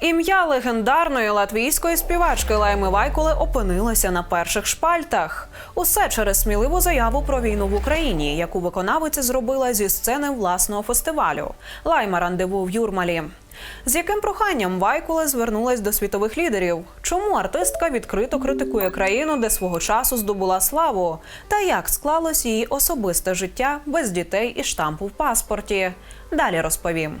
Ім'я легендарної латвійської співачки Лайми Вайкуле опинилося на перших шпальтах. Усе через сміливу заяву про війну в Україні, яку виконавиця зробила зі сцени власного фестивалю Лайма рандеву в Юрмалі. З яким проханням Вайкуле звернулась до світових лідерів? Чому артистка відкрито критикує країну, де свого часу здобула славу? Та як склалось її особисте життя без дітей і штампу в паспорті? Далі розповім.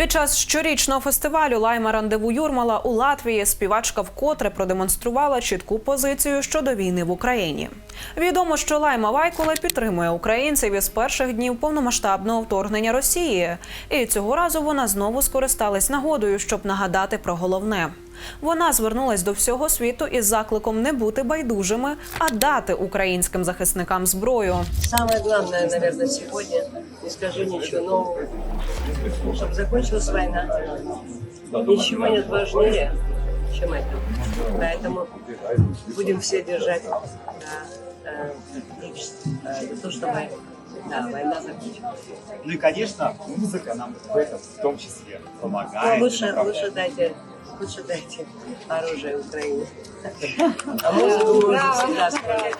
Під час щорічного фестивалю Лайма рандеву Юрмала у Латвії співачка вкотре продемонструвала чітку позицію щодо війни в Україні. Відомо, що Лайма Вайкуле підтримує українців із перших днів повномасштабного вторгнення Росії, і цього разу вона знову скористалась нагодою, щоб нагадати про головне. Вона звернулась до всього світу із закликом не бути байдужими, а дати українським захисникам зброю. Самое главное, наверное, сегодня, не скажу ничего нового, чтобы закончилась война. Ничего нет важнее, чем это. Поэтому будем все держать да, э, и, э, за то, чтобы да, война закончилась. Ну и, конечно, музыка нам в этом в том числе Ну, помогает. лучше, направляет. лучше дайте, лучше дайте оружие. А всегда справлять.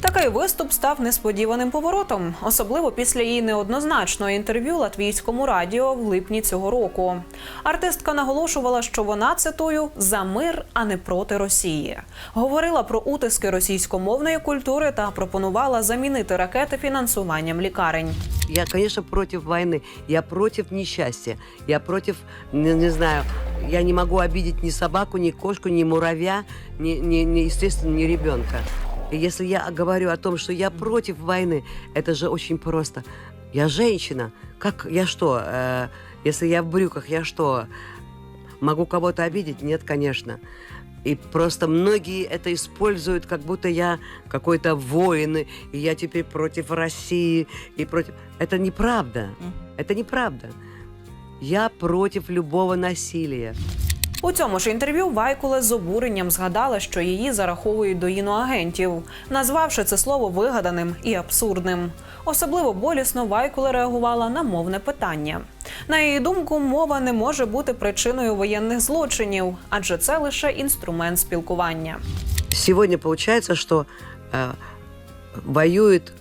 Такий виступ став несподіваним поворотом, особливо після її неоднозначного інтерв'ю латвійському радіо в липні цього року. Артистка наголошувала, що вона цитую за мир, а не проти Росії. Говорила про утиски російськомовної культури та пропонувала замінити ракети фінансуванням лікарень. Я, конечно, против войны. Я против несчастья. Я против, не, не знаю, я не могу обидеть ни собаку, ни кошку, ни муравья, ни, ни, ни, естественно, ни ребенка. И если я говорю о том, что я против войны, это же очень просто. Я женщина. Как я что? э, если я в брюках, я что? Могу кого-то обидеть? Нет, конечно. И просто многие это используют, как будто я какой-то воин, и я теперь против России, и против... Это неправда. Это неправда. Я против любого насилия. У цьому ж інтерв'ю Вайкуле з обуренням згадала, що її зараховують до іноагентів, назвавши це слово вигаданим і абсурдним. Особливо болісно Вайкуле реагувала на мовне питання. На її думку, мова не може бути причиною воєнних злочинів, адже це лише інструмент спілкування. Сегодня получается, что э, воюют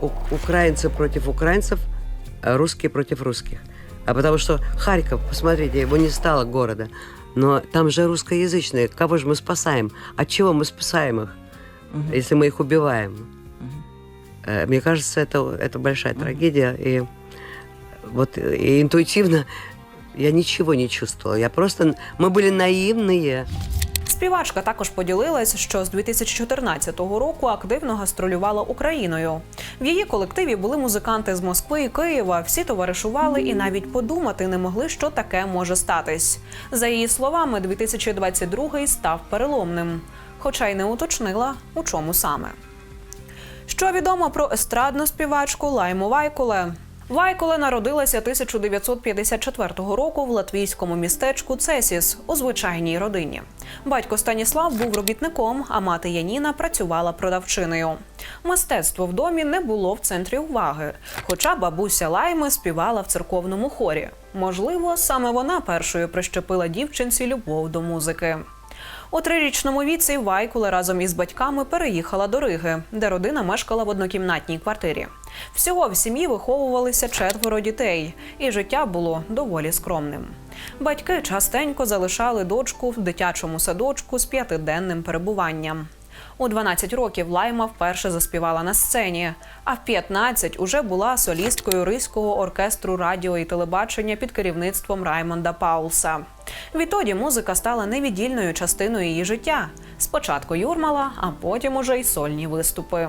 у- украинцы против украинцев, а русские против русских. А потому что Харьков, посмотрите, его не стало города. Но там же русскоязычные. Кого же мы спасаем? От чего мы спасаем их, если мы их убиваем? Э, Мне кажется, это, это большая трагедия. И вот и интуитивно я ничего не чувствовала. Я просто... Мы были наивные. Співачка також поділилась, що з 2014 року активно гастролювала Україною. В її колективі були музиканти з Москви і Києва. Всі товаришували і навіть подумати не могли, що таке може статись. За її словами, 2022 став переломним, хоча й не уточнила, у чому саме. Що відомо про естрадну співачку Лайму Вайкуле? Вайкуле народилася 1954 року в латвійському містечку Цесіс у звичайній родині. Батько Станіслав був робітником, а мати Яніна працювала продавчиною. Мистецтво в домі не було в центрі уваги, хоча бабуся Лайми співала в церковному хорі. Можливо, саме вона першою прищепила дівчинці любов до музики. У трирічному віці Вайкуле разом із батьками переїхала до Риги, де родина мешкала в однокімнатній квартирі. Всього в сім'ї виховувалися четверо дітей, і життя було доволі скромним. Батьки частенько залишали дочку в дитячому садочку з п'ятиденним перебуванням. У 12 років Лайма вперше заспівала на сцені, а в 15 уже була солісткою Ризького оркестру радіо і телебачення під керівництвом Раймонда Паулса. Відтоді музика стала невіддільною частиною її життя. Спочатку Юрмала, а потім уже й сольні виступи.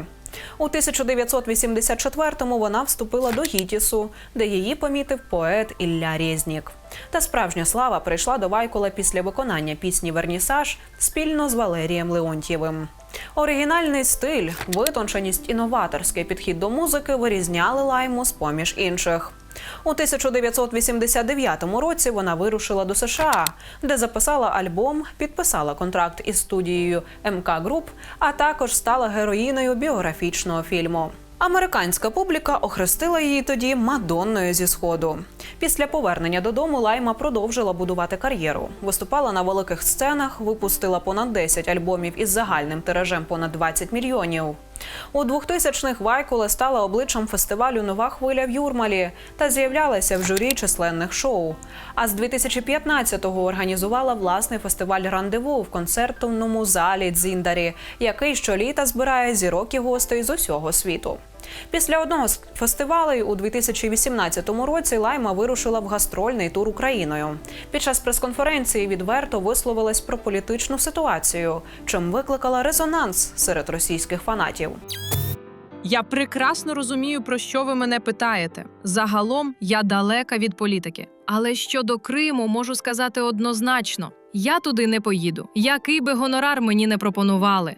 У 1984-му вона вступила до Гітісу, де її помітив поет Ілля Рєзнік. Та справжня слава прийшла до Вайкола після виконання пісні Вернісаж спільно з Валерієм Леонтьєвим. Оригінальний стиль, витонченість і новаторський підхід до музики вирізняли лайму з поміж інших. У 1989 році вона вирушила до США, де записала альбом, підписала контракт із студією МК Груп, а також стала героїною біографічного фільму. Американська публіка охрестила її тоді Мадонною зі сходу. Після повернення додому Лайма продовжила будувати кар'єру. Виступала на великих сценах, випустила понад 10 альбомів із загальним тиражем понад 20 мільйонів. У 2000-х Вайкула стала обличчям фестивалю Нова хвиля в Юрмалі та з'являлася в журі численних шоу. А з 2015-го організувала власний фестиваль рандеву в концертному залі Дзіндарі, який щоліта збирає зірок і гостей з усього світу. Після одного з фестивалей у 2018 році Лайма вирушила в гастрольний тур Україною. Під час прес-конференції відверто висловилась про політичну ситуацію, чим викликала резонанс серед російських фанатів. Я прекрасно розумію, про що ви мене питаєте. Загалом я далека від політики. Але щодо Криму можу сказати однозначно: я туди не поїду. Який би гонорар мені не пропонували.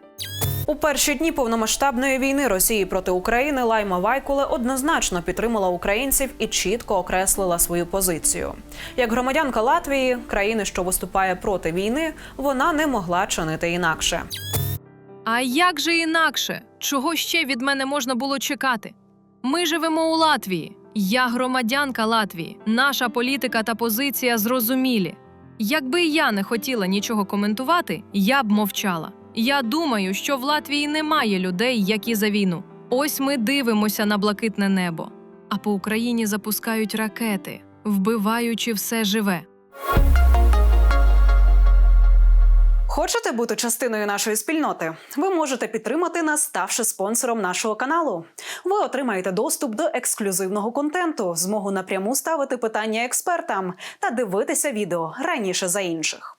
У перші дні повномасштабної війни Росії проти України Лайма Вайкуле однозначно підтримала українців і чітко окреслила свою позицію. Як громадянка Латвії, країни, що виступає проти війни, вона не могла чинити інакше. А як же інакше? Чого ще від мене можна було чекати? Ми живемо у Латвії. Я громадянка Латвії. Наша політика та позиція зрозумілі. Якби я не хотіла нічого коментувати, я б мовчала. Я думаю, що в Латвії немає людей, які за війну. Ось ми дивимося на блакитне небо. А по Україні запускають ракети, вбиваючи все живе. Хочете бути частиною нашої спільноти? Ви можете підтримати нас, ставши спонсором нашого каналу. Ви отримаєте доступ до ексклюзивного контенту, змогу напряму ставити питання експертам та дивитися відео раніше за інших.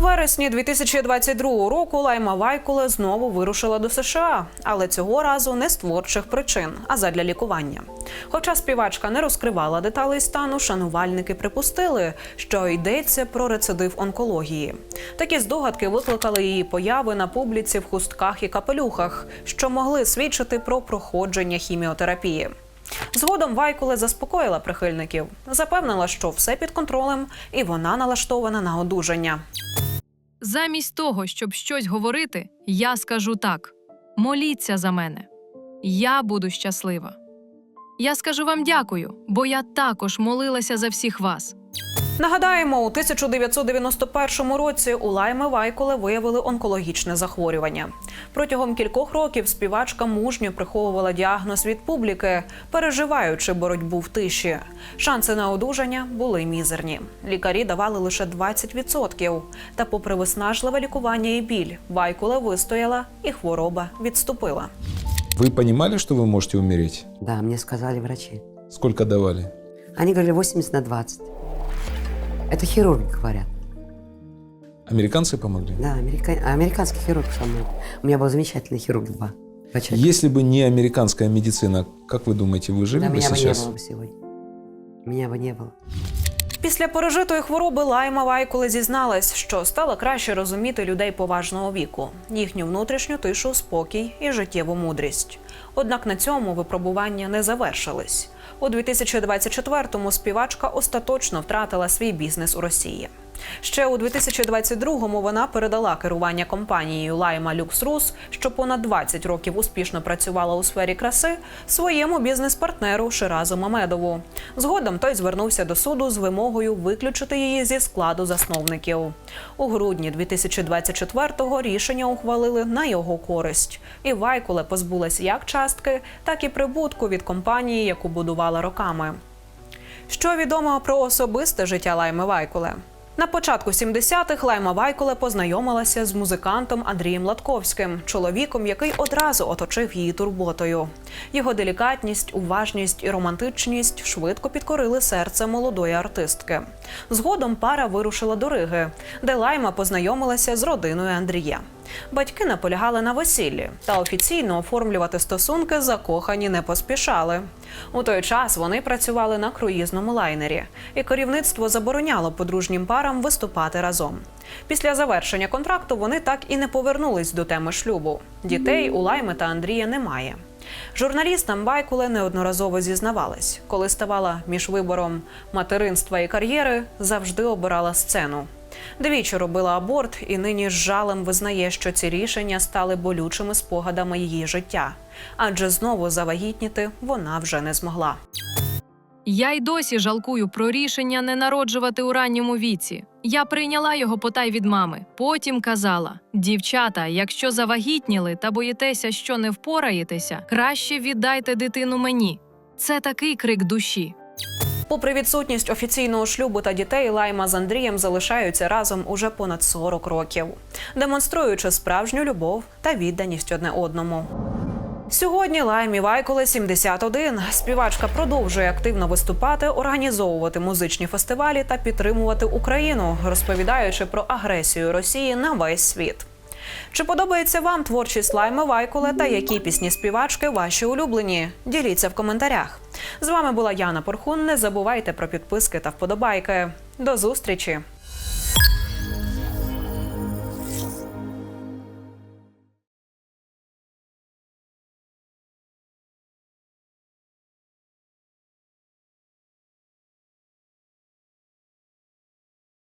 Вересні 2022 року Лайма Вайкуле знову вирушила до США, але цього разу не з творчих причин, а задля лікування. Хоча співачка не розкривала деталей стану, шанувальники припустили, що йдеться про рецидив онкології. Такі здогадки викликали її появи на публіці в хустках і капелюхах, що могли свідчити про проходження хіміотерапії. Згодом Вайкуле заспокоїла прихильників, запевнила, що все під контролем, і вона налаштована на одужання. Замість того, щоб щось говорити, я скажу так: моліться за мене. Я буду щаслива. Я скажу вам дякую, бо я також молилася за всіх вас. Нагадаємо, у 1991 році у Лайми Вайкуле виявили онкологічне захворювання. Протягом кількох років співачка мужньо приховувала діагноз від публіки, переживаючи боротьбу в тиші. Шанси на одужання були мізерні. Лікарі давали лише 20%. Та, попри виснажливе лікування і біль, Вайкуле вистояла і хвороба відступила. Вы понимали, что вы можете умереть? Да, мне сказали врачи. Сколько давали? Они говорили 80 на 20. Это хирурги говорят. Американцы помогли? Да, америка- американский хирург со мной. У меня был замечательный хирург два. врача. Если бы не американская медицина, как вы думаете, вы жили Да, бы меня бы не сейчас? было бы сегодня. Меня бы не было. Після пережитої хвороби Лайма Вайкуле зізналась, що стала краще розуміти людей поважного віку, їхню внутрішню тишу, спокій і життєву мудрість. Однак на цьому випробування не завершились. У 2024-му співачка остаточно втратила свій бізнес у Росії. Ще у 2022-му вона передала керування компанією Лайма Люкс Рус, що понад 20 років успішно працювала у сфері краси, своєму бізнес-партнеру Ширазу Мамедову. Згодом той звернувся до суду з вимогою виключити її зі складу засновників. У грудні 2024-го рішення ухвалили на його користь. І Вайкуле позбулась як частки, так і прибутку від компанії, яку будувала роками. Що відомо про особисте життя Лайми Вайкуле? На початку 70-х Лайма Вайкуле познайомилася з музикантом Андрієм Латковським, чоловіком, який одразу оточив її турботою. Його делікатність, уважність і романтичність швидко підкорили серце молодої артистки. Згодом пара вирушила до Риги, де Лайма познайомилася з родиною Андрія. Батьки наполягали на весіллі та офіційно оформлювати стосунки закохані не поспішали. У той час вони працювали на круїзному лайнері, і керівництво забороняло подружнім парам виступати разом. Після завершення контракту вони так і не повернулись до теми шлюбу. Дітей у Лайми та Андрія немає. Журналістам Байкуле неодноразово зізнавались, коли ставала між вибором материнства і кар'єри, завжди обирала сцену. Двічі робила аборт і нині з жалем визнає, що ці рішення стали болючими спогадами її життя, адже знову завагітніти вона вже не змогла. Я й досі жалкую про рішення не народжувати у ранньому віці. Я прийняла його потай від мами. Потім казала: дівчата, якщо завагітніли та боїтеся, що не впораєтеся, краще віддайте дитину мені. Це такий крик душі. Попри відсутність офіційного шлюбу та дітей, Лайма з Андрієм залишаються разом уже понад 40 років, демонструючи справжню любов та відданість одне одному. Сьогодні Лаймі Вайколе 71. Співачка продовжує активно виступати, організовувати музичні фестивалі та підтримувати Україну, розповідаючи про агресію Росії на весь світ. Чи подобається вам творчість Лайми Вайколе та які пісні співачки ваші улюблені? Діліться в коментарях. З вами була Яна Порхун. Не забувайте про підписки та вподобайки. До зустрічі!